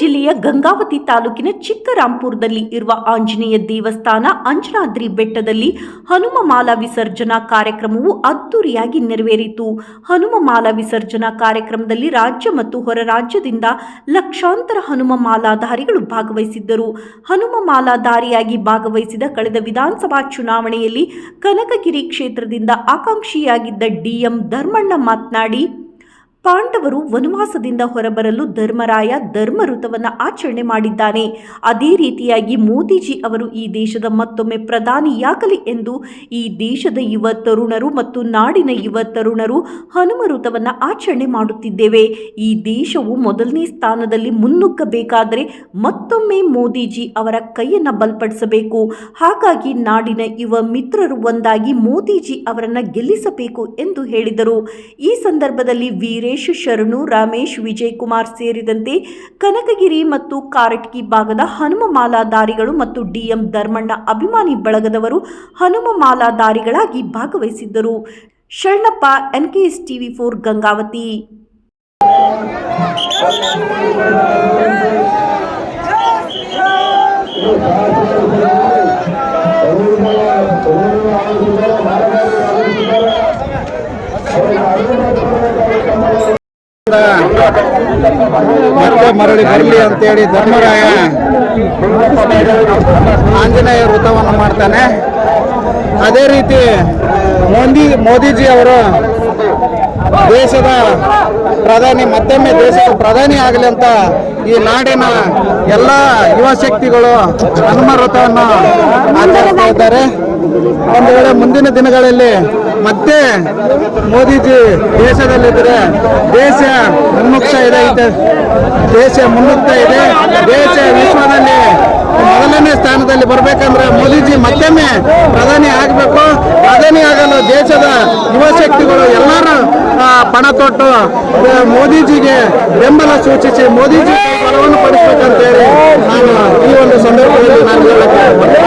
ಜಿಲ್ಲೆಯ ಗಂಗಾವತಿ ತಾಲೂಕಿನ ಚಿಕ್ಕರಾಂಪುರದಲ್ಲಿ ಇರುವ ಆಂಜನೇಯ ದೇವಸ್ಥಾನ ಅಂಜನಾದ್ರಿ ಬೆಟ್ಟದಲ್ಲಿ ಹನುಮ ಮಾಲಾ ವಿಸರ್ಜನಾ ಕಾರ್ಯಕ್ರಮವು ಅದ್ದೂರಿಯಾಗಿ ನೆರವೇರಿತು. ಹನುಮ ಮಾಲಾ ವಿಸರ್ಜನಾ ಕಾರ್ಯಕ್ರಮದಲ್ಲಿ ರಾಜ್ಯ ಮತ್ತು ಹೊರ ರಾಜ್ಯದಿಂದ ಲಕ್ಷಾಂತರ ಹನುಮ ಮಾಲಾಧಾರಿಗಳು ಭಾಗವಹಿಸಿದ್ದರು. ಹನುಮ ಮಾಲಾಧಾರಿಯಾಗಿ ಭಾಗವಹಿಸಿದ ಕಳೆದ ವಿಧಾನಸಭಾ ಚುನಾವಣೆಯಲ್ಲಿ ಕನಕಗಿರಿ ಕ್ಷೇತ್ರದಿಂದ ಆಕಾಂಕ್ಷಿಯಾಗಿದ್ದ ಡಿಎಂ ಧರ್ಮಣ್ಣ ಮಾತನಾಡಿ ಪಾಂಡವರು ವನವಾಸದಿಂದ ಹೊರಬರಲು ಧರ್ಮರಾಯ ಧರ್ಮ ಋತವನ್ನು ಆಚರಣೆ ಮಾಡಿದ್ದಾನೆ. ಅದೇ ರೀತಿಯಾಗಿ ಮೋದಿಜಿ ಅವರು ಈ ದೇಶದ ಮತ್ತೊಮ್ಮೆ ಪ್ರಧಾನಿಯಾಗಲಿ ಎಂದು ಈ ದೇಶದ ಯುವ ತರುಣರು ಮತ್ತು ನಾಡಿನ ಯುವ ತರುಣರು ಹನುಮ ಋತವನ್ನು ಆಚರಣೆ ಮಾಡುತ್ತಿದ್ದೇವೆ. ಈ ದೇಶವು ಮೊದಲನೇ ಸ್ಥಾನದಲ್ಲಿ ಮುನ್ನುಗ್ಗಬೇಕಾದರೆ ಮತ್ತೊಮ್ಮೆ ಮೋದಿಜಿ ಅವರ ಕೈಯನ್ನು ಬಲಪಡಿಸಬೇಕು. ಹಾಗಾಗಿ ನಾಡಿನ ಯುವ ಮಿತ್ರರು ಒಂದಾಗಿ ಮೋದಿಜಿ ಅವರನ್ನು ಗೆಲ್ಲಿಸಬೇಕು ಎಂದು ಹೇಳಿದರು. ಈ ಸಂದರ್ಭದಲ್ಲಿ ವೀರೇಶ್ ಶರಣು ರಮೇಶ್ ವಿಜಯ್ ಕುಮಾರ್ ಸೇರಿದಂತೆ ಕನಕಗಿರಿ ಮತ್ತು ಕಾರಟ್ಗಿ ಭಾಗದ ಹನುಮ ಮಾಲಾಧಾರಿಗಳು ಮತ್ತು ಡಿಎಂ ಧರ್ಮಣ್ಣ ಅಭಿಮಾನಿ ಬಳಗದವರು ಹನುಮ ಮಾಲಾಧಾರಿಗಳಾಗಿ ಭಾಗವಹಿಸಿದ್ದರು. Sharanappa, NKS TV four Gangavati. ಮತ್ತೆ ಮರಳಿ ಬರಲಿ ಅಂತೇಳಿ ಧರ್ಮರಾಯ ಆಂಜನೇಯ ವೃತವನ್ನು ಮಾಡ್ತಾನೆ. ಅದೇ ರೀತಿ ಮೋದಿ ಮೋದಿಜಿ ಅವರು ದೇಶದ ಪ್ರಧಾನಿ ಮತ್ತೊಮ್ಮೆ ದೇಶದ ಪ್ರಧಾನಿ ಆಗಲಿ ಅಂತ ಈ ನಾಡಿನ ಎಲ್ಲ ಶಕ್ತಿಗಳು ಹನುಮ ವ್ರತವನ್ನು ಆಚರಿಸ್ತಾ ಇದ್ದಾರೆ. ಒಂದು ವೇಳೆ ಮುಂದಿನ ದಿನಗಳಲ್ಲಿ ಮತ್ತೆ ಮೋದಿಜಿ ದೇಶದಲ್ಲಿದ್ದರೆ ದೇಶ ಮುನ್ನುಗ್ತಾ ಇದೆ ದೇಶ ಮುನ್ನುಗ್ತಾ ಇದೆ, ದೇಶ ವಿಶ್ವದಲ್ಲಿ ಮೊದಲನೇ ಸ್ಥಾನದಲ್ಲಿ ಬರಬೇಕಂದ್ರೆ ಮೋದಿಜಿ ಮತ್ತೊಮ್ಮೆ ಪ್ರಧಾನಿ ಆಗಬೇಕು. ಪ್ರಧಾನಿ ಆಗಲು ದೇಶದ ಯುವ ಶಕ್ತಿಗಳು ಎಲ್ಲರೂ ಪಣ ತೊಟ್ಟು, ಮೋದಿಜಿಗೆ ಬೆಂಬಲ ಸೂಚಿಸಿ, ಮೋದಿಜಿ ಬಲವನ್ನು ಪಡಿಸ್ಬೇಕಂತೇಳಿ ನಾನು ಈ ಒಂದು ಸಂದರ್ಭದಲ್ಲಿ ನಾನು ಹೇಳಕ್ಕೆ